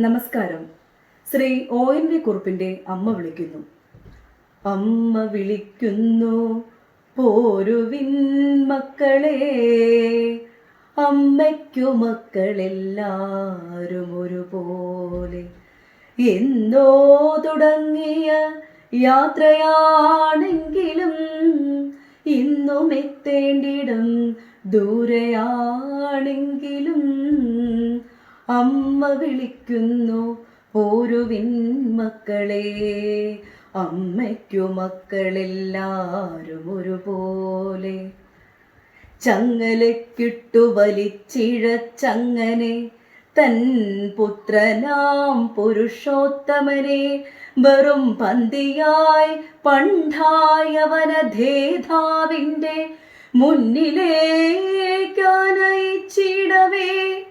നമസ്കാരം. Shri O N V കുറുപ്പിന്റെ അമ്മ വിളിക്കുന്നു. അമ്മ വിളിക്കുന്നു പോരുവിൻ മക്കളെ അമ്മയ്ക്കു മക്കളെല്ലാരും ഒരുപോലെ. എന്നോ തുടങ്ങിയ യാത്രയാണെങ്കിലും ഇന്നും എത്തേണ്ടിടം ദൂരെയാണെങ്കിലും അമ്മ വിളിക്കുന്നു പോരുവിൻ മക്കളെ അമ്മയ്ക്കു മക്കളെല്ലാരും ഒരുപോലെ. ചങ്ങലക്കിട്ടു വലിച്ചിഴച്ചങ്ങനെ തൻ പുത്രനാം പുരുഷോത്തമനെ വെറും പന്തിയായി പണ്ടായവനധേതാവിന്റെ മുന്നിലേക്കാനയിച്ചിടവേ.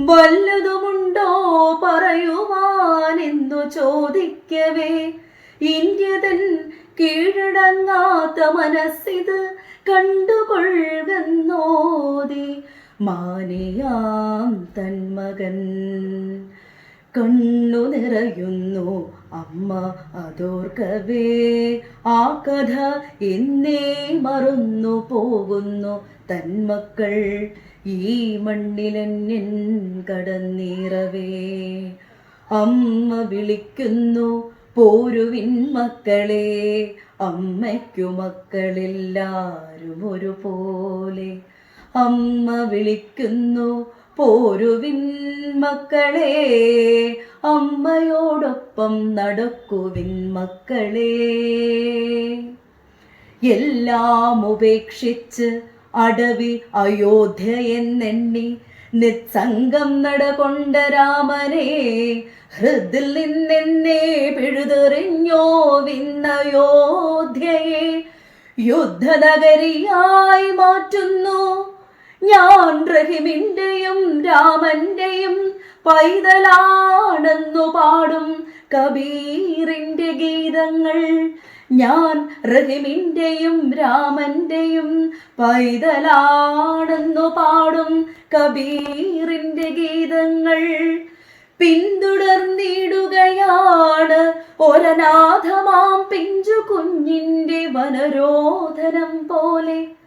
വല്ലതുമുണ്ടോ പറയുവാനെന്നു ചോദിക്കവേ? ഇന്ത്യതൻ കീഴടങ്ങാത്ത മനസ്സിത് കണ്ടുകൊള്ളുന്നോതി മാനിയാം തന്മകൻ. കണ്ണു നിറയുന്നു അമ്മ അതോർക്കവേ ആ കഥ എന്നേ മറന്നു പോകുന്നു. തന്മക്കൾ ഈ മണ്ണിലെന്നിൻ കടന്നീറവേ. അമ്മ വിളിക്കുന്നു പോരുവിൻ മക്കളെ അമ്മയ്ക്കു മക്കളെല്ലാരും ഒരുപോലെ അമ്മ വിളിക്കുന്നു പോരുവിൻ മക്കളെ അമ്മയോടൊപ്പം നടക്കുവിൻ മക്കളെ. എല്ലാം ഉപേക്ഷിച്ച് അടവി അയോധ്യ എന്നെണ്ണി നിസ്സംഗം നടകൊണ്ട രാമനെ ഹൃദിൽ നിന്നെന്നെ പിഴുതെറിഞ്ഞോ വിന്നയോധ്യയെ യുദ്ധനഗരിയായി മാറ്റുന്നു ഞാൻ റഹിമിന്റെയും രാമന്റെയും പൈതലാണെന്നു പാടും കബീറിന്റെ ഗീതങ്ങൾ. ഞാൻ റഹിമിന്റെയും രാമന്റെയും പൈതലാണെന്നു പാടും കബീറിന്റെ ഗീതങ്ങൾ. പിന്തുടർന്നിടുകയാണ് ഒരനാഥമാം പിഞ്ചു കുഞ്ഞിന്റെ വനരോധനം പോലെ.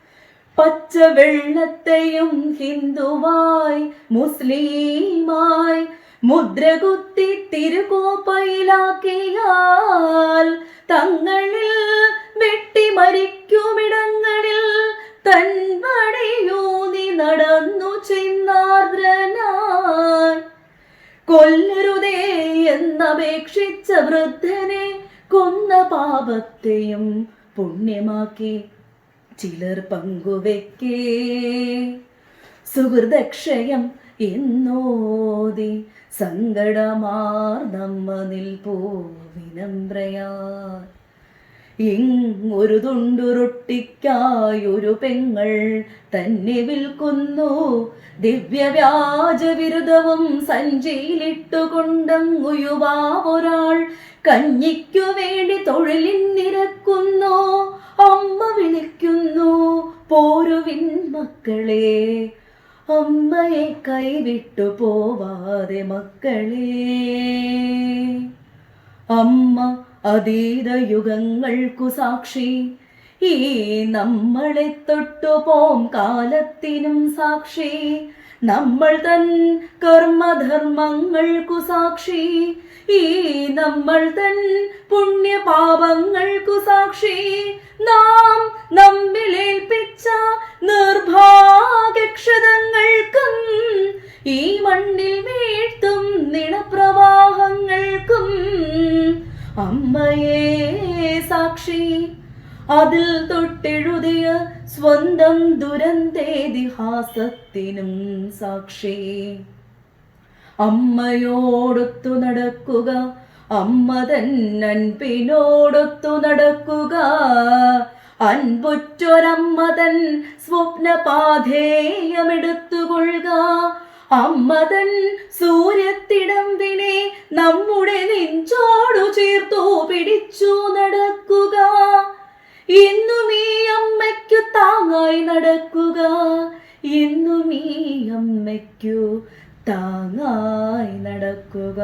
പച്ചവെള്ളത്തെയും ഹിന്ദുവായി മുസ്ലിമായി മുദ്രകുത്തി തിരുകോപ്പയിലാക്കിയാൽ തങ്ങളിൽ വെട്ടി മരിക്കുമിടങ്ങളിൽ തൻപടിയൂന്നി നടന്നു ചിന്നാർദ്രനാൻ കൊല്ലരുതേ എന്നപേക്ഷിച്ച വൃദ്ധനെ കൊന്ന പാപത്തെയും പുണ്യമാക്കി ചിലർ പങ്കുവെക്കേ. സുഹൃദക്ഷയം എന്നോതി സങ്കടമാർന്നമ്മ നിൽപ്പൂ വിനമ്രയാർ. ഇങ്ങൊരു തുണ്ടുരൊട്ടിക്കായൊരു പെങ്ങൾ തന്നെ വിൽക്കുന്നു. ദിവ്യവ്യാജ വിരുദവും സഞ്ചിയിലിട്ടുകൊണ്ടങ്ങു യുവാവൊരാൾ കഞ്ഞിക്കു വേണ്ടി തൊഴിലിൻ നിരക്കുന്നു അമ്മ വിളിക്കുന്നു മക്കളെ അമ്മയെ കൈവിട്ടു പോവാതെ മക്കളെ. അമ്മ അതീത യുഗങ്ങൾക്കു സാക്ഷി ഈ നമ്മളെ തൊട്ടു പോം കാലത്തിനും സാക്ഷി. നമ്മൾ തൻ കർമ്മധർമ്മങ്ങൾക്കു സാക്ഷി ഈ നമ്മൾ തൻ പുണ്യപാപങ്ങൾക്കു സാക്ഷി. നാം അമ്മയെ സാക്ഷി അതിൽ തൊട്ടെഴുതിയ സ്വന്തം ദുരന്തേതിഹാസത്തിനും സാക്ഷി. അമ്മയോടൊത്തു നടക്കുക അമ്മ തൻ അൻപിനോടൊത്തു നടക്കുക. അൻപുറ്റൊരമ്മ തൻ സ്വപ്നപാധേയമെടുത്തുകൊള്ളുക. അമ്മ തൻ സൂര്യത്തിടമ്പിനെ നമ്മുടെ പിടിച്ചു നടക്കുക. എന്നും ഈ അമ്മയ്ക്കു താങ്ങായി നടക്കുക. എന്നും ഈ അമ്മയ്ക്കു താങ്ങായി നടക്കുക.